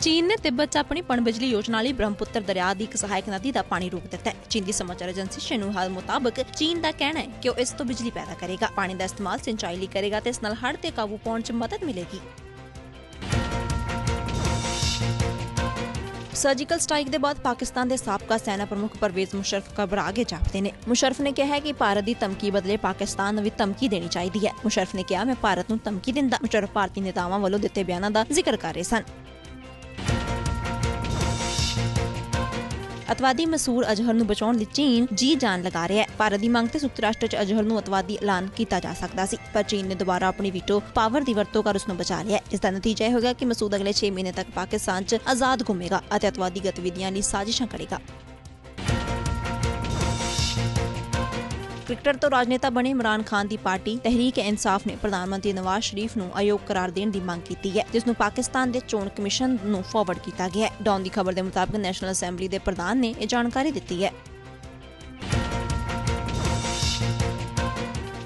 ਚੀਨ ਨੇ ਤਿੱਬਤ 'ਚ ਆਪਣੀ ਪਣਬਿਜਲੀ ਯੋਜਨਾ ਲਈ ਬ੍ਰਹਮਪੁੱਤਰ ਦਰਿਆ ਦੀ ਇੱਕ ਸਹਾਇਕ ਨਦੀ ਦਾ ਪਾਣੀ ਰੋਕ ਦਿੱਤਾ ਹੈ। ਚੀਨ ਦੀ ਸਮਾਚਾਰ ਏਜੰਸੀ ਸ਼ਿਨਹੂਆ ਮੁਤਾਬਕ ਚੀਨ ਦਾ ਕਹਿਣਾ ਹੈ ਕਿ ਉਹ ਇਸ ਤੋਂ ਬਿਜਲੀ ਪੈਦਾ ਕਰੇਗਾ। ਪਾਣੀ ਦਾ ਇਸਤੇਮਾਲ ਸਿੰਚਾਈ ਲਈ ਕਰੇਗਾ ਤੇ ਇਸ ਨਾਲ ਹੜ੍ਹ ਤੇ ਕਾਬੂ ਪਾਉਣ 'ਚ ਮਦਦ ਮਿਲੇਗੀ। ਸਰਜੀਕਲ ਸਟ੍ਰਾਈਕ ਦੇ ਬਾਅਦ ਪਾਕਿਸਤਾਨ ਦੇ ਸਾਬਕਾ ਸੈਨਾ ਪ੍ਰਮੁੱਖ ਪਰਵੇਜ਼ ਮੁਸ਼ਰਫ ਘਬਰਾ ਕੇ ਜਾਪਦੇ ਨੇ। ਮੁਸ਼ਰਫ ਨੇ ਕਿਹਾ ਹੈ ਕਿ ਭਾਰਤ ਦੀ ਧਮਕੀ ਬਦਲੇ ਪਾਕਿਸਤਾਨ ਨੂੰ ਵੀ ਧਮਕੀ ਦੇਣੀ ਚਾਹੀਦੀ ਹੈ। ਮੁਸ਼ਰਫ ਨੇ ਕਿਹਾ, ਮੈਂ ਭਾਰਤ ਨੂੰ ਧਮਕੀ ਦਿੰਦਾ। ਮੁਸ਼ਰਫ ਭਾਰਤੀ ਨੇਤਾਵਾਂ ਵੱਲੋਂ ਦਿੱਤੇ ਬਿਆਨਾਂ ਦਾ ਜ਼ਿਕਰ ਕਰ ਰਹੇ ਸਨ। ਅਤਵਾਦੀ ਮਸੂਰ ਅਜ਼ਹਰ ਨੂੰ ਬਚਾਉਣ ਲਈ ਚੀਨ ਜੀ ਜਾਨ ਲਗਾ ਰਿਹਾ ਹੈ। ਭਾਰਤ ਦੀ ਮੰਗ ਤੇ ਸੰਯੁਕਤ ਰਾਸ਼ਟਰ 'ਚ ਅਜ਼ਹਰ ਨੂੰ ਅਤਵਾਦੀ ਐਲਾਨ ਕੀਤਾ ਜਾ ਸਕਦਾ ਸੀ, ਪਰ ਚੀਨ ਨੇ ਦੁਬਾਰਾ ਆਪਣੀ ਵੀਟੋ ਪਾਵਰ ਦੀ ਵਰਤੋਂ ਕਰ ਉਸ ਨੂੰ ਬਚਾ ਲਿਆ ਇਸ ਦਾ ਨਤੀਜਾ ਇਹ ਹੋਗਾ ਕਿ ਮਸੂਦ ਅਗਲੇ 6 ਮਹੀਨੇ ਤੱਕ ਪਾਕਿਸਤਾਨ 'ਚ ਆਜ਼ਾਦ ਘੁੰਮੇਗਾ ਅਤੇ ਅਤਵਾਦੀ ਗਤੀਵਿਧੀਆਂ ਲਈ ਸਾਜ਼ਿਸ਼ਾਂ ਕਰੇਗਾ ਕ੍ਰਿਕਟਰ ਤੋਂ ਰਾਜਨੇਤਾ ਬਣੇ ਇਮਰਾਨ ਖਾਨ ਦੀ ਪਾਰਟੀ ਤਹਿਰੀਕ ਏ ਇਨਸਾਫ਼ ਨੇ ਪ੍ਰਧਾਨ ਮੰਤਰੀ ਨਵਾਜ਼ ਸ਼ਰੀਫ ਨੂੰ ਅਯੋਗ ਕਰਾਰ ਦੇਣ ਦੀ ਮੰਗ ਕੀਤੀ ਹੈ, ਜਿਸ ਨੂੰ ਪਾਕਿਸਤਾਨ ਦੇ ਚੋਣ ਕਮਿਸ਼ਨ ਨੂੰ ਫਾਰਵਰਡ ਕੀਤਾ ਗਿਆ ਹੈ। ਡੌਨ ਦੀ ਖਬਰ ਦੇ ਮੁਤਾਬਕ ਨੈਸ਼ਨਲ ਅਸੈਂਬਲੀ ਦੇ ਪ੍ਰਧਾਨ ਨੇ ਇਹ ਜਾਣਕਾਰੀ ਦਿੱਤੀ ਹੈ।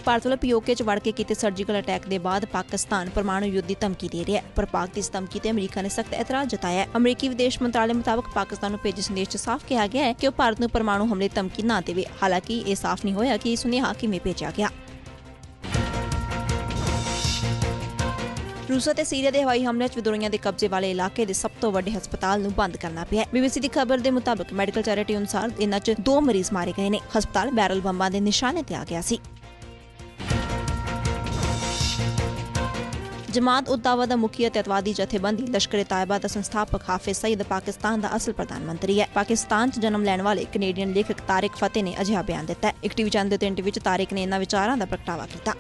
ਭਾਰਤ ਵੱਲੋਂ ਪੀਓਕੇ 'ਚ ਵੜ ਕੇ ਕੀਤੇ ਸਰਜੀਕਲ ਅਟੈਕ ਦੇ ਬਾਅਦ ਪਾਕਿਸਤਾਨ ਪਰਮਾਣੂ ਯੁੱਧ ਦੀ ਧਮਕੀ ਦੇ ਰਿਹਾ ਹੈ। ਪਰ ਪਾਕ ਦੀ ਇਸ ਧਮਕੀ ਤੇ ਅਮਰੀਕਾ ਨੇ ਸਖਤ ਇਤਰਾਜ਼ ਜਤਾਇਆ ਹੈ। ਅਮਰੀਕੀ ਵਿਦੇਸ਼ ਮੰਤਰਾਲੇ ਮੁਤਾਬਕ ਪਾਕਿਸਤਾਨ ਨੂੰ ਭੇਜੇ ਸੰਦੇਸ਼ 'ਚ ਸਾਫ਼ ਕਿਹਾ ਗਿਆ ਹੈ ਕਿ ਉਹ ਭਾਰਤ ਨੂੰ ਪਰਮਾਣੂ ਹਮਲੇ ਧਮਕੀ ਨਾ ਦੇਵੇ। ਹਾਲਾਂਕਿ ਇਹ ਸਾਫ਼ ਨਹੀਂ ਹੋਇਆ ਕਿ ਇਹ ਸੁਨੇਹਾ ਕਿਵੇਂ ਭੇਜਿਆ ਗਿਆ। ਰੂਸ ਅਤੇ ਸੀਰੀਆ ਦੇ ਹਵਾਈ ਹਮਲੇ 'ਚ ਵਿਦਰੋਹੀਆਂ ਦੇ ਕਬਜ਼ੇ ਵਾਲੇ ਇਲਾਕੇ ਦੇ ਸਭ ਤੋਂ ਵੱਡੇ ਹਸਪਤਾਲ ਨੂੰ ਬੰਦ ਕਰਨਾ ਪਿਆ ਹੈ। ਬੀਬੀਸੀ ਦੀ ਖਬਰ ਦੇ ਮੁਤਾਬਕ ਮੈਡੀਕਲ ਚੈਰਿਟੀ ਅਨੁਸਾਰ ਇਹਨਾਂ 'ਚ ਦੋ ਮਰੀਜ਼ ਮਾਰੇ ਗਏ ਨੇ। ਹਸਪਤਾਲ ਬੈਰਲ ਬੰਬਾਂ ਦੇ ਨਿਸ਼ਾਨੇ ਤੇ ਆ ਗਿਆ ਸੀ। ਜਮਾਤ ਉਦਾਵਾ ਦਾ ਮੁਖੀ ਅਤੇ ਅਤਵਾਦੀ ਜਥੇਬੰਦੀ ਲਸ਼ਕਰ ਤਾਇਬਾ ਦਾ ਸੰਸਥਾਪਕ ਹਾਫਿਜ਼ ਸਈਦ ਪਾਕਿਸਤਾਨ ਦਾ ਅਸਲ ਪ੍ਰਧਾਨ ਮੰਤਰੀ ਹੈ। ਪਾਕਿਸਤਾਨ 'ਚ ਜਨਮ ਲੈਣ ਵਾਲੇ ਕੈਨੇਡੀਅਨ ਲੇਖਕ ਤਾਰਿਕ ਫਤਿਹ ਨੇ ਅਜਿਹਾ ਬਿਆਨ ਦਿੱਤਾ ਹੈ। ਇੱਕ ਟੀਵੀ ਚੈਨਲ ਦੇ ਉੱਤੇ ਇੰਟਰਵਿਊ 'ਚ ਤਾਰਿਕ ਨੇ ਇਹਨਾਂ ਵਿਚਾਰਾਂ ਦਾ ਪ੍ਰਗਟਾਵਾ ਕੀਤਾ।